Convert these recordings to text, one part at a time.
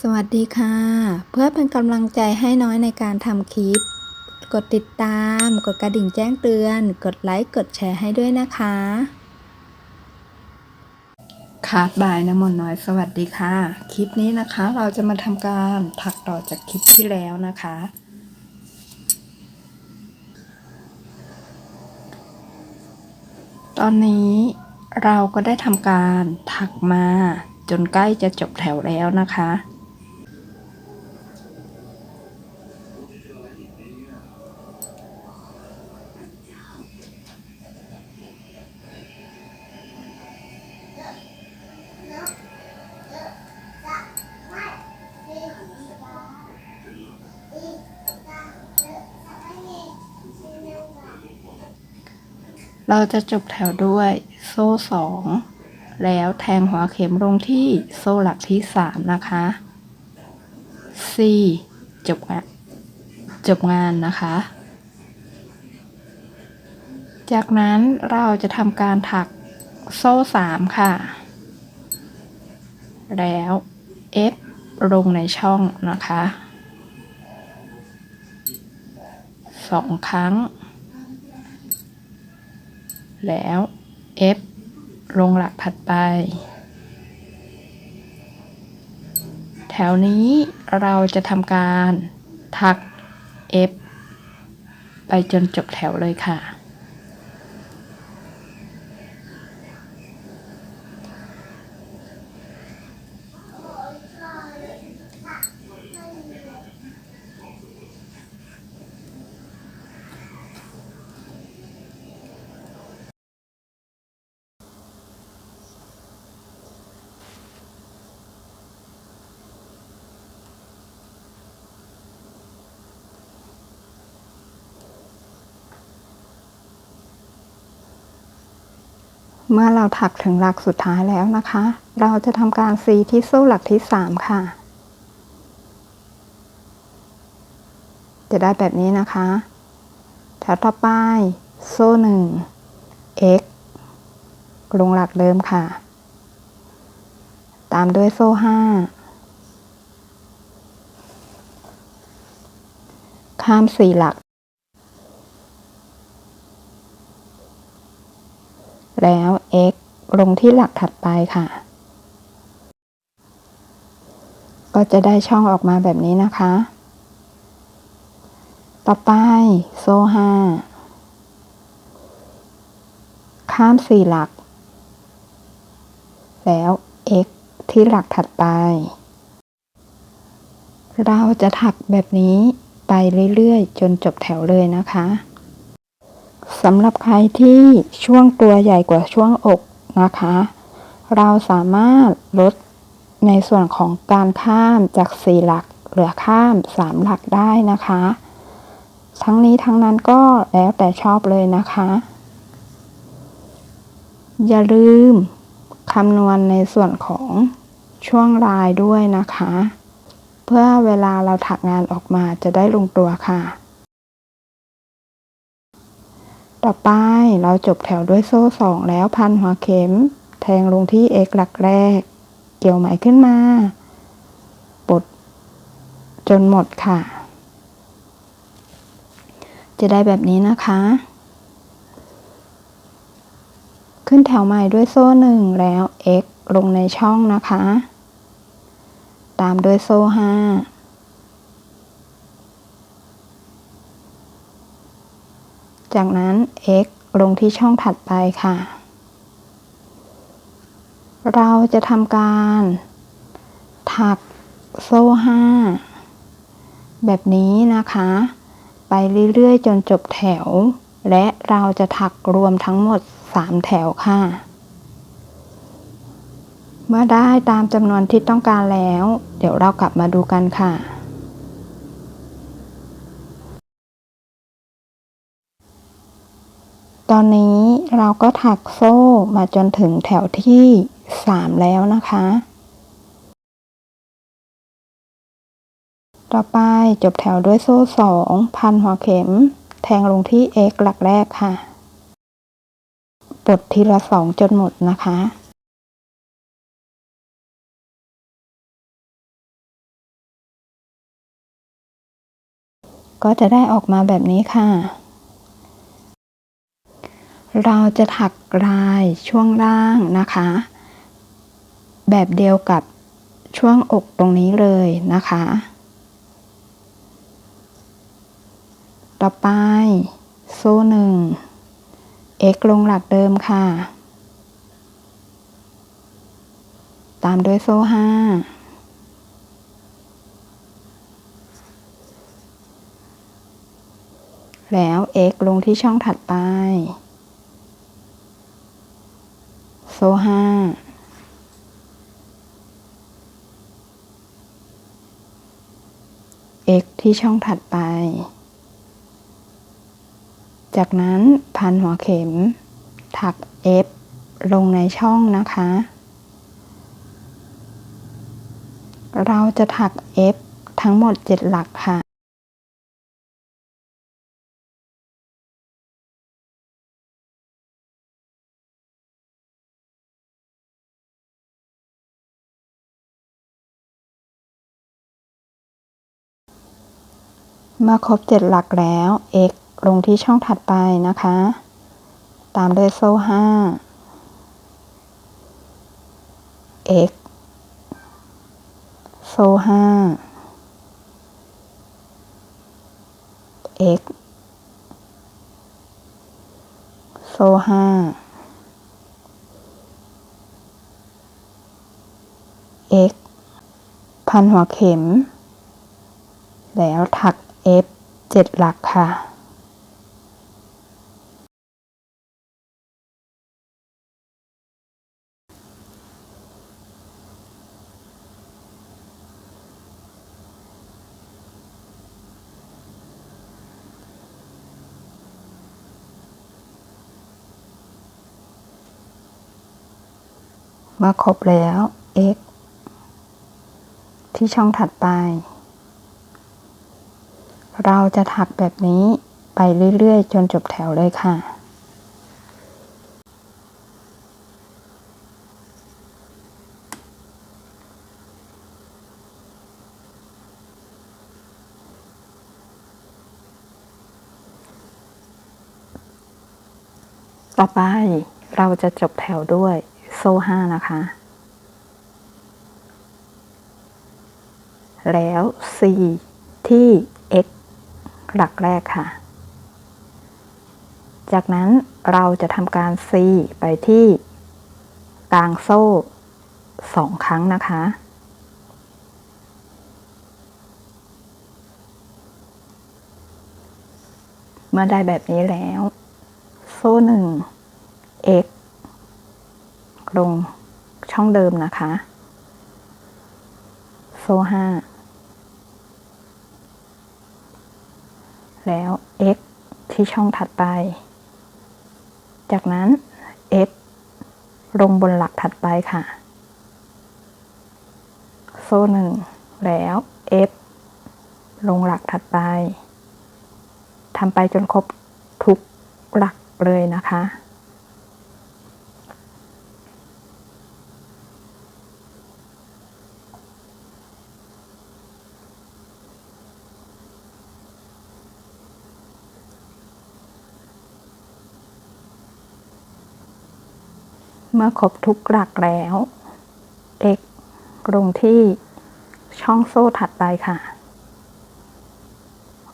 สวัสดีค่ะ เพื่อเป็นกำลังใจให้น้อยในการทำคลิป กดติดตาม กดกระดิ่งแจ้งเตือน กดไลค์ กดแชร์ให้ด้วยนะคะ ค่ะบายน้ำมนต์น้อยสวัสดีค่ะ คลิปนี้นะคะเราจะมาทำการถักต่อจากคลิปที่แล้วนะคะ ตอนนี้เราก็ได้ทำการถักมาจนใกล้จะจบแถวแล้วนะคะ เราจะจบแถวด้วยโซ่สองแล้วแทงหัวเข็มลงที่โซ่หลักที่สามนะคะ4จบงานจบงานนะคะ จากนั้นเราจะทำการถักโซ่สามค่ะ แล้ว F ลงในช่องนะคะสองครั้ง แล้ว F ลงหลักถัดไป แถวนี้เราจะทำการทัก F ไปจนจบแถวเลยค่ะ เมื่อเราถักถึงหลักสุดท้ายแล้วนะคะ เราจะทำการซีที่โซ่หลักที่สามค่ะ จะได้แบบนี้นะคะ แถวต่อไปโซ่หนึ่ง x ลงหลักเดิมค่ะ ตามด้วยโซ่ห้าข้ามสี่หลัก แล้ว x ลงที่หลักถัดไปค่ะ ก็จะได้ช่องออกมาแบบนี้นะคะ ต่อไปโซ่ห้าข้ามสี่หลัก แล้ว x ที่หลักถัดไป เราจะถักแบบนี้ไปเรื่อยๆ จนจบแถวเลยนะคะ สำหรับใครที่ช่วงตัวใหญ่กว่าช่วงอกนะคะ เราสามารถลดในส่วนของการข้ามจากสี่หลักเหลือข้ามสามหลักได้นะคะ ทั้งนี้ทั้งนั้นก็แล้วแต่ชอบเลยนะคะ อย่าลืมคำนวณในส่วนของช่วงลายด้วยนะคะ เพื่อเวลาเราถักงานออกมาจะได้ลงตัวค่ะ ต่อไปเราจบแถวด้วยโซ่สองแล้วพันหัวเข็ม แทงลงที่ x หลักแรก เกี่ยวไหมขึ้นมาปลดจนหมดค่ะ จะได้แบบนี้นะคะ ขึ้นแถวใหม่ด้วยโซ่หนึ่งแล้ว x ลงในช่องนะคะ ตามด้วยโซ่ห้า จากนั้น x ลงที่ช่องถัดไปค่ะ เราจะทำการ ถักโซ่ห้าแบบนี้นะคะ ไปเรื่อยๆ จนจบแถว และเราจะถักรวมทั้งหมด 3 แถวค่ะ เมื่อได้ตามจำนวนที่ต้องการแล้ว เดี๋ยวเรากลับมาดูกันค่ะ ตอนนี้เราก็ถักโซ่มาจนถึงแถวที่ 3 แล้วนะคะ ต่อไปจบแถวด้วยโซ่ 2 พันหัวเข็ม แทงลงที่เอ็กหลักแรกค่ะปลดทีละ 2 จนหมดนะคะก็จะได้ออกมาแบบนี้ค่ะ เราจะถักลายช่วงล่างนะคะ แบบเดียวกับช่วงอกตรงนี้เลยนะคะ ต่อไป โซ่หนึ่ง x ลงหลักเดิมค่ะ ตามด้วยโซ่ห้าแล้ว x ลงที่ช่องถัดไป โซ่ห้า x ที่ช่องถัดไป จากนั้นพันหัวเข็ม ถัก f ลงในช่องนะคะ เราจะถัก f ทั้งหมด 7 หลักค่ะ เมื่อครบ 7 หลักแล้ว x ลงที่ช่องถัดไปนะคะ ตามด้วยโซ่ 5 x โซ่ 5 x โซ่ 5 x พันหัวเข็ม แล้วถัก F เจ็ดหลักค่ะ เมื่อครบแล้ว x ที่ช่องถัดไป เราจะถักแบบนี้ไปเรื่อยๆ จนจบแถวเลยค่ะ ต่อไปเราจะจบแถวด้วยโซ่ห้านะคะ แล้ว C ที่ หลักแรกค่ะ จากนั้นเราจะทำการ C ไปที่กลางโซ่สองครั้งนะคะ เมื่อได้แบบนี้แล้ว โซ่หนึ่ง x ลงช่องเดิมนะคะ โซ่ห้า แล้ว x ที่ช่องถัดไป จากนั้น f ลงบนหลักถัดไปค่ะ โซ่หนึ่งแล้ว f ลงหลักถัดไปทำไปจนครบทุกหลักเลยนะคะ เมื่อครบทุกหลักแล้ว x ลงที่ช่องโซ่ถัดไปค่ะ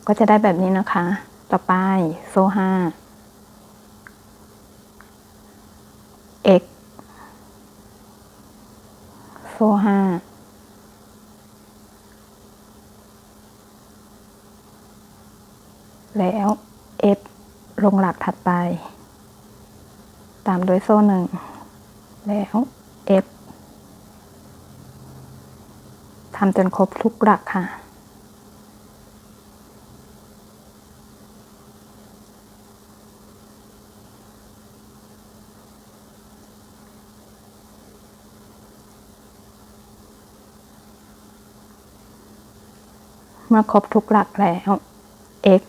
ก็จะได้แบบนี้นะคะ ต่อไปโซ่ห้า x โซ่ห้า แล้ว f ลงหลักถัดไป ตามด้วยโซ่หนึ่ง แล้ว F ทำจนครบทุกหลักค่ะ เมื่อครบทุกหลักแล้ว x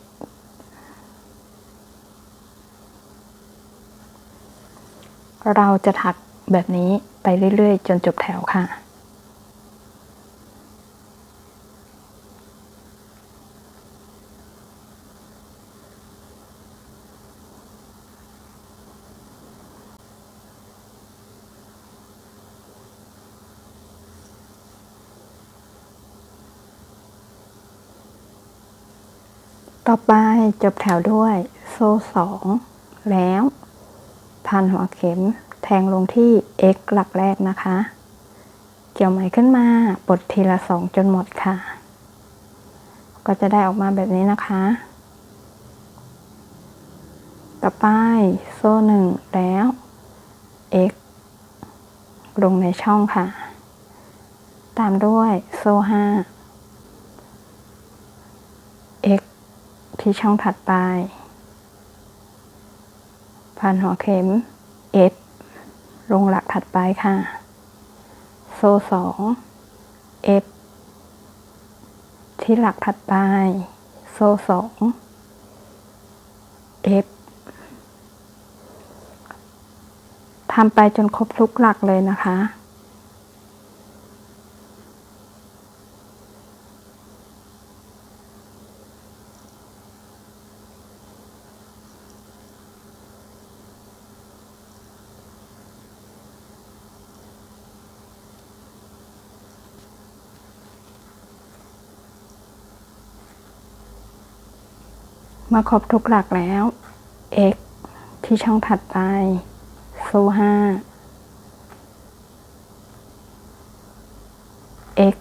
เราจะถัก แบบนี้ไปเรื่อยๆ จนจบแถวค่ะ ต่อไปจบแถวด้วยโซ่สองแล้ว พันหัวเข็ม แทงลงที่ x หลักแรกนะคะ เกี่ยวไหมขึ้นมาปลดทีละสองจนหมดค่ะ ก็จะได้ออกมาแบบนี้นะคะ ต่อไปโซ่หนึ่งแล้ว x ลงในช่องค่ะ ตามด้วยโซ่ห้า x ที่ช่องถัดไปพันหัวเข็ม s ลงหลักถัดไปค่ะ โซ่สอง f ที่หลักถัดไป โซ่สอง f ทำไปจนครบทุกหลักเลยนะคะ มาครบทุกหลักแล้ว x ที่ช่องถัดไปโซ่ห้า x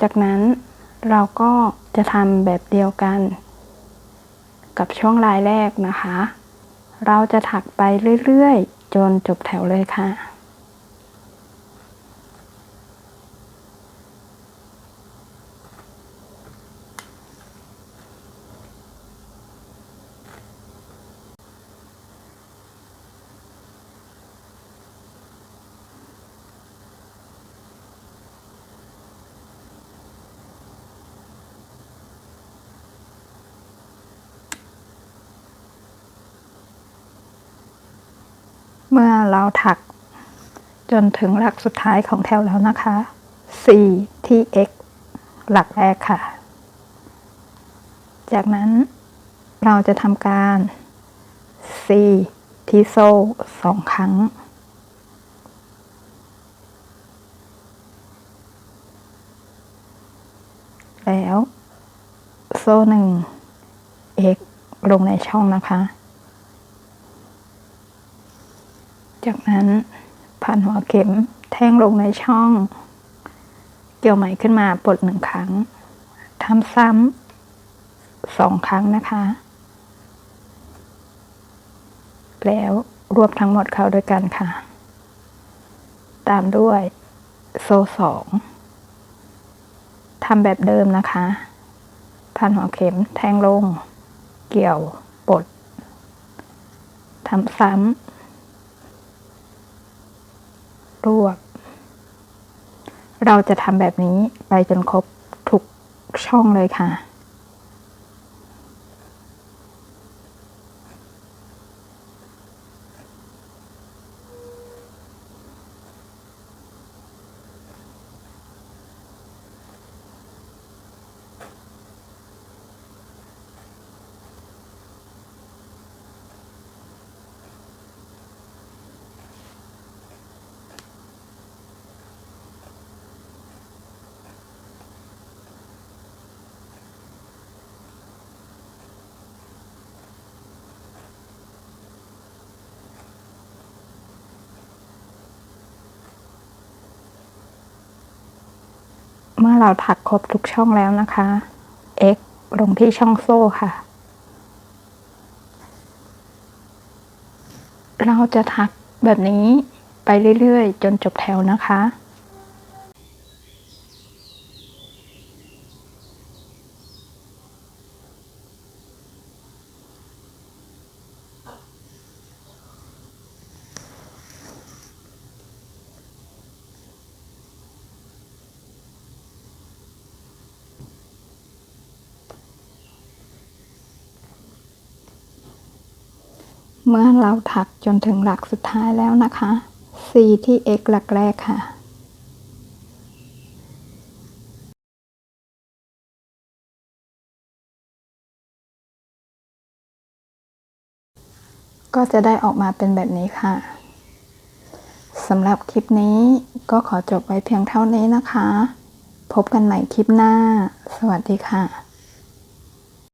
จากนั้นเราก็จะทำแบบเดียวกัน กับช่วงลายแรกนะคะ เราจะถักไปเรื่อย ๆ จนจบแถวเลยค่ะ เมื่อเราถักจนถึงหลักสุดท้ายของแถวแล้วนะคะ 4 ที่ x หลักแรกค่ะ จากนั้นเราจะทำการ C ที่โซ่สองครั้ง แล้ว โซ่หนึ่ง x ลงในช่องนะคะ จากนั้นพันหัวเข็มแทงลงในช่อง เกี่ยวไหมขึ้นมาปลดหนึ่งครั้งทำซ้ำสองครั้งนะคะ แล้วรวบทั้งหมดเข้าด้วยกันค่ะ ตามด้วยโซ่สองทำแบบเดิมนะคะพันหัวเข็มแทงลง เกี่ยวปลดทำซ้ำ รวบ เราจะทำแบบนี้ไปจนครบทุกช่องเลยค่ะ เมื่อเราถักครบทุกช่องแล้วนะคะ x ลงที่ช่องโซ่ค่ะ เราจะถักแบบนี้ไปเรื่อยๆ จนจบแถวนะคะ เมื่อเราถักจนถึงหลักสุดท้ายแล้วนะคะ C ที่ x หลักแรกค่ะ ก็จะได้ออกมาเป็นแบบนี้ค่ะสำหรับคลิปนี้ก็ขอจบไว้เพียงเท่านี้นะคะ พบกันใหม่คลิปหน้า สวัสดีค่ะ